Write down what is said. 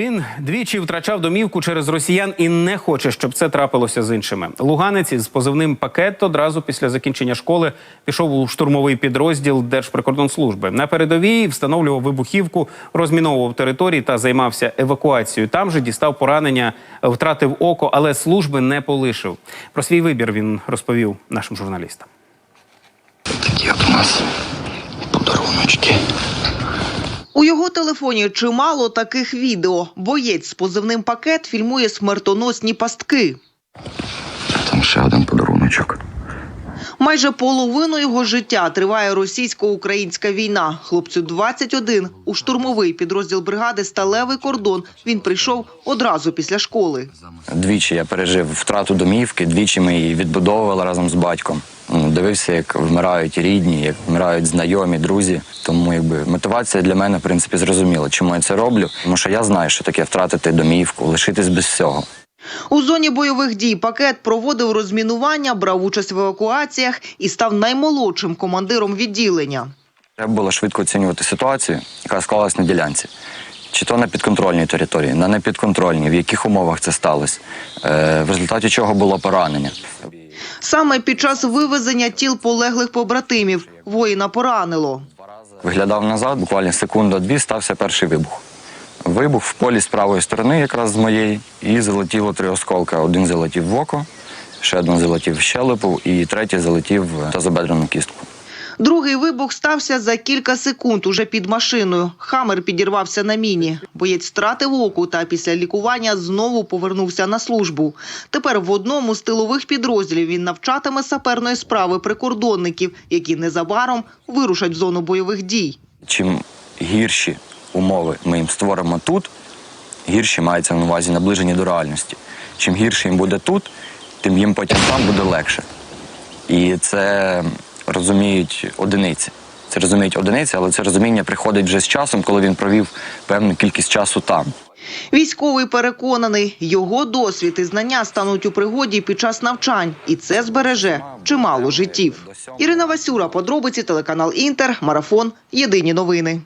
Він двічі втрачав домівку через росіян і не хоче, щоб це трапилося з іншими. Луганець із позивним пакет одразу після закінчення школи пішов у штурмовий підрозділ Держприкордонслужби. На передовій встановлював вибухівку, розміновував території та займався евакуацією. Там же дістав поранення, втратив око, але служби не полишив. Про свій вибір він розповів нашим журналістам. Такі от у нас подаруночки. У його телефоні чимало таких відео. Боєць з позивним пакет фільмує смертоносні пастки. Там ще один подаруночок. Майже половину його життя триває російсько-українська війна. Хлопцю 21. У штурмовий підрозділ бригади Сталевий кордон він прийшов одразу після школи. Двічі я пережив втрату домівки, двічі ми її відбудовували разом з батьком. Ну, Дивився, як вмирають рідні, як вмирають знайомі, друзі. Тому якби мотивація для мене, в принципі, зрозуміла, чому я це роблю. Тому що я знаю, що таке втратити домівку, лишитись без всього. У зоні бойових дій пакет проводив розмінування, брав участь в евакуаціях і став наймолодшим командиром відділення. Треба було швидко оцінювати ситуацію, яка склалась на ділянці. Чи то на підконтрольній території, на непідконтрольній, в яких умовах це сталося, е, в результаті чого було поранення. Саме під час вивезення тіл полеглих побратимів воїна поранило. Виглядав назад, буквально секунду-дві стався перший вибух. Вибух в полі з правої сторони, якраз з моєї, і залетіло три осколки. Один залетів в око, ще один залетів в щелепу, і третій залетів в тазобедрену кістку. Другий вибух стався за кілька секунд уже під машиною. Хамер підірвався на міні. Боєць втратив оку та після лікування знову повернувся на службу. Тепер в одному з тилових підрозділів він навчатиме саперної справи прикордонників, які незабаром вирушать в зону бойових дій. Чим гірші умови ми їм створимо тут, гірші мається на увазі наближені до реальності. Чим гірше їм буде тут, тим їм потім там буде легше. І це розуміють одиниці. Це розуміють одиниці, але це розуміння приходить вже з часом, коли він провів певну кількість часу там. Військовий переконаний, його досвід і знання стануть у пригоді під час навчань, і це збереже чимало життів. Ірина Васюра, подробиці телеканал Інтер, марафон. Єдині новини.